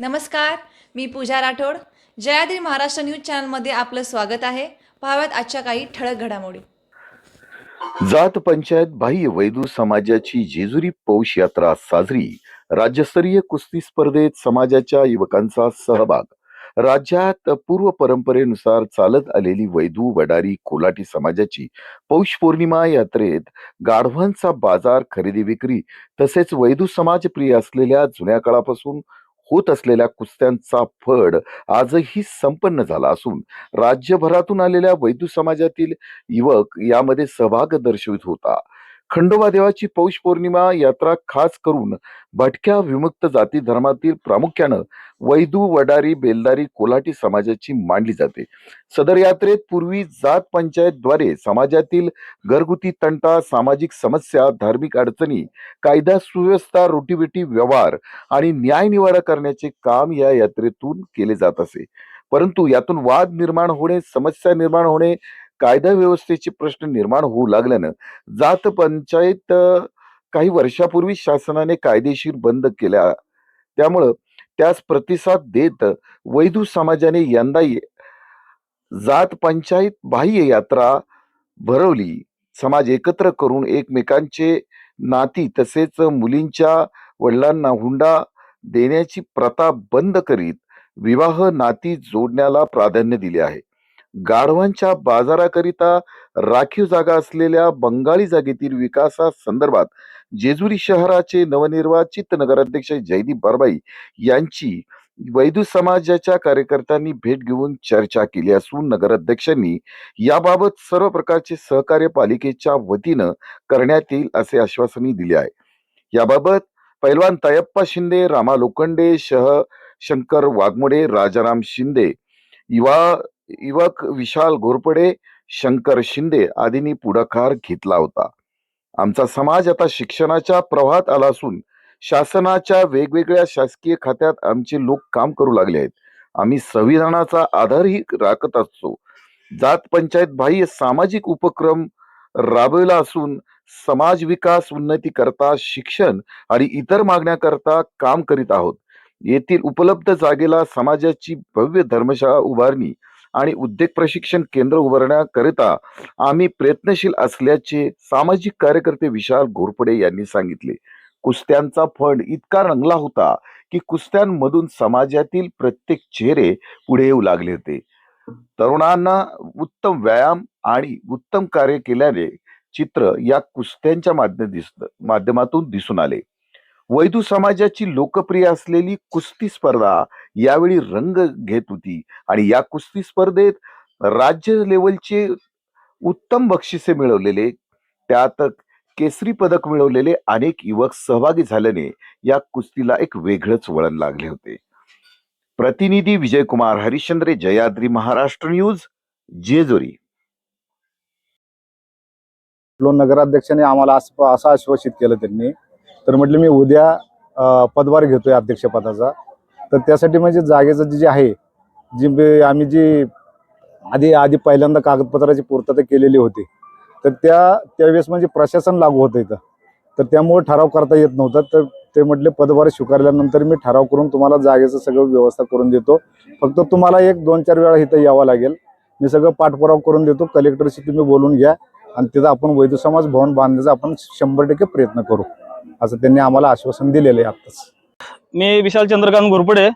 नमस्कार मी पूजा राठोड. जयाद्री महाराष्ट्र न्यूज चॅनलमध्ये आपलं स्वागत आहे. पाहाव्यात आजच्या काही ठळक घडामोडी. जात पंचायत बाह्य वैदू समाजाची जेजुरी पौष यात्रा साजरी. राज्यस्तरीय कुस्ती स्पर्धेत समाजाच्या युवकांचा सहभाग. राज्यात पूर्व परंपरेनुसार चालत आलेली वैदू वडारी कोलाटी समाजाची पौष पौर्णिमा यात्रेत गाढवांचा बाजार खरेदी विक्री तसेच वैदू समाज प्रिय असलेल्या जुन्या काळापासून होत असलेल्या कुस्त्यांचा फड आजही संपन्न झाला असून राज्यभरातून आलेल्या वैदू समाजातील युवक यामध्ये सहभाग दर्शवित होता. खंडोबा देवाची पौष पौर्णिमा यात्रा खास करून भटक्या विमुक्त जाती धर्मातील प्रामुख्यानं वैदू वडारी बेलदारी कोल्हाटी समाजाची मांडली जाते. सदर यात्रेत पूर्वी जात पंचायतद्वारे समाजातील घरगुती तंटा सामाजिक समस्या धार्मिक अडचणी कायदा सुव्यवस्था रोटीबेटी व्यवहार आणि न्याय निवाडा करण्याचे काम या यात्रेतून केले जात असे. परंतु यातून वाद निर्माण होणे समस्या निर्माण होणे कायदा व्यवस्थेचे प्रश्न निर्माण होऊ लागल्यानं जात पंचायत काही वर्षापूर्वी शासनाने कायदेशीर बंद केल्या. त्यामुळं त्यास प्रतिसाद देत वैधू समाजाने यंदा ये- जात पंचायत बाह्य यात्रा भरवली. समाज एकत्र करून एकमेकांचे नाती तसेच मुलींच्या वडिलांना हुंडा देण्याची प्रथा बंद करीत विवाह नाती जोडण्याला प्राधान्य दिले आहे. गाढवांच्या बाजाराकरिता राखीव जागा असलेल्या बंगाली जागेतील विकासासंदर्भात जेजुरी शहराचे नवनिर्वाचित नगराध्यक्ष जयदीप बारबाई यांची वैदू समाजाच्या कार्यकर्त्यांनी भेट घेऊन चर्चा केली असून नगराध्यक्षांनी याबाबत सर्व प्रकारचे सहकार्य पालिकेच्या वतीनं करण्यात येईल असे आश्वासनही दिले आहे. याबाबत पैलवान तयप्पा शिंदे रामा लोखंडे शह शंकर वाघमोडे राजाराम शिंदे युवा युवक विशाल घोरपडे शंकर शिंदे आदींनी पुढाकार घेतला होता. आमचा समाज आता शिक्षणाच्या प्रवाहात आला असून शासनाच्या वेगवेगळ्या शासकीय खात्यात आमचे लोक काम करू लागले आहेत. आम्ही संविधानाचा आधारही राखत असतो. जात पंचायत बाह्य सामाजिक उपक्रम राबविला असून समाज विकास उन्नती करता शिक्षण आणि इतर मागण्याकरता काम करीत आहोत. येथील उपलब्ध जागेला समाजाची भव्य धर्मशाळा उभारणी आणि उद्योग प्रशिक्षण केंद्र उभारण्याकरिता आम्ही प्रयत्नशील असल्याचे सामाजिक कार्यकर्ते विशाल घोरपडे यांनी सांगितले. कुस्त्यांचा फंड इतका रंगला होता की कुस्त्यांमधून समाजातील प्रत्येक चेहरे पुढे येऊ लागले होते. तरुणांना उत्तम व्यायाम आणि उत्तम कार्य केल्याने चित्र या कुस्त्यांच्या माध्यम माध्यमातून दिसून आले. वैदू समाजाची लोकप्रिय असलेली कुस्ती स्पर्धा यावेळी रंग घेत होती. आणि या कुस्ती स्पर्धेत राज्य लेवलचे उत्तम बक्षिसे मिळवलेले त्यात केसरी पदक मिळवलेले अनेक युवक सहभागी झाल्याने या कुस्तीला एक वेगळंच वळण लागले होते. प्रतिनिधी विजयकुमार हरिश्चंद्रे जयाद्री महाराष्ट्र न्यूज जेजुरी. नगराध्यक्षाने आम्हाला असं आश्वासित केलं त्यांनी. तर म्हटलं मी उद्या पदभार घेतोय अध्यक्षपदाचा. तर त्यासाठी म्हणजे जागेचं जे जे आहे जी आम्ही जी आधी आधी पहिल्यांदा कागदपत्राची पूर्तता केलेली होती तर त्या त्यावेळेस म्हणजे प्रशासन लागू होतं इथं. तर त्यामुळे ठराव करता येत नव्हता. तर ते म्हटले पदभार स्वीकारल्यानंतर मी ठराव करून तुम्हाला जागेचं सगळं व्यवस्था करून देतो. फक्त तुम्हाला एक दोन चार वेळा इथं यावं लागेल. मी सगळं पाठपुरावा करून देतो. कलेक्टरशी तुम्ही बोलून घ्या आणि तिथं आपण वैद्य समाज भवन बांधण्याचा आपण शंभर टक्के प्रयत्न करू असं त्यांनी आम्हाला आश्वासन दिलेलं आहे आत्ताच. मी विशाल चंद्रकांत घोरपडे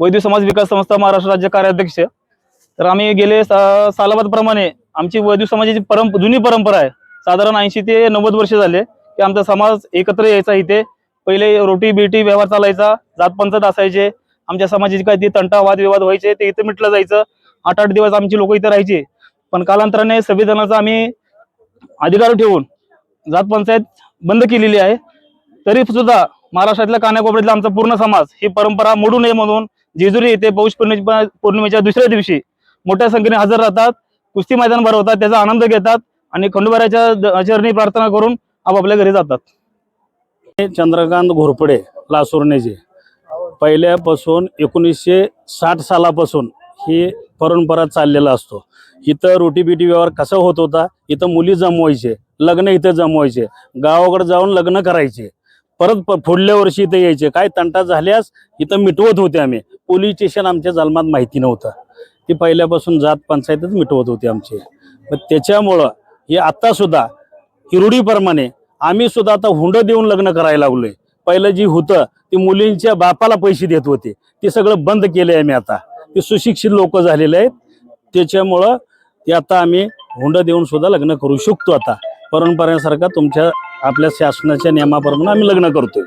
वैद्य समाज विकास संस्था महाराष्ट्र राज्य कार्याध्यक्ष. तर आम्ही गेले सा- सालाबादप्रमाणे आमची वैद्य समाजाची परंप जुनी परंपरा आहे. साधारण ऐंशी ते नव्वद वर्ष झाले की आमचा समाज एकत्र यायचा इथे. पहिले रोटी बिटी व्यवहार चालायचा जातपंचायत असायचे आमच्या समाजाची काही ते तंटा विवाद व्हायचे ते इथे मिटलं जायचं. आठ आठ दिवस आमची लोक इथे राहायचे. पण कालांतराने संविधानाचा आम्ही अधिकार ठेवून जात पंचायत बंद केलेली आहे. तरी सुद्धा महाराष्ट्रातल्या कानाकोपऱ्यातला आमचा पूर्ण समाज ही परंपरा मोडू नये म्हणून जेजुरी येथे पौष पौर्णिमे पौर्णिमेच्या दुसऱ्या दिवशी मोठ्या संख्येने हजर राहतात कुस्ती मैदान भरवतात त्याचा आनंद घेतात आणि खंडोबाऱ्याच्या आचरणी चरणी प्रार्थना करून आपापल्या घरी जातात. चंद्रकांत घोरपडे लासुर्णेचे पहिल्यापासून एकोणीसशे साठ सालापासून ही परंपरा चाललेला असतो. इथं रोटी बिटी व्यवहार कसा होत होता? इथं मुली जमवायचे लग्न इथं जमवायचे गावाकडे जाऊन लग्न करायचे. परत प- पुढल्या वर्षी इथं यायचे. काय तंटा झाल्यास इथं मिटवत होते आम्ही. पोलीस स्टेशन आमच्या जन्मात माहिती नव्हतं. ती पहिल्यापासून जात पंचायतच मिटवत होते आमचे. मग त्याच्यामुळं हे आता सुद्धा हिरुडीप्रमाणे आम्ही सुद्धा आता हुंड देऊन लग्न करायला लागलोय. पहिलं जी होतं ती मुलींच्या बापाला पैसे देत होते. ते सगळं बंद केलंय आम्ही आता. ते सुशिक्षित लोक झालेले आहेत. त्याच्यामुळं ते आता आम्ही हुंड देऊन सुद्धा लग्न करू शकतो आता. परंपरेसारखा तुमच्या आपल्या शासनाच्या नियमाप्रमाणे आम्ही लग्न करतोय.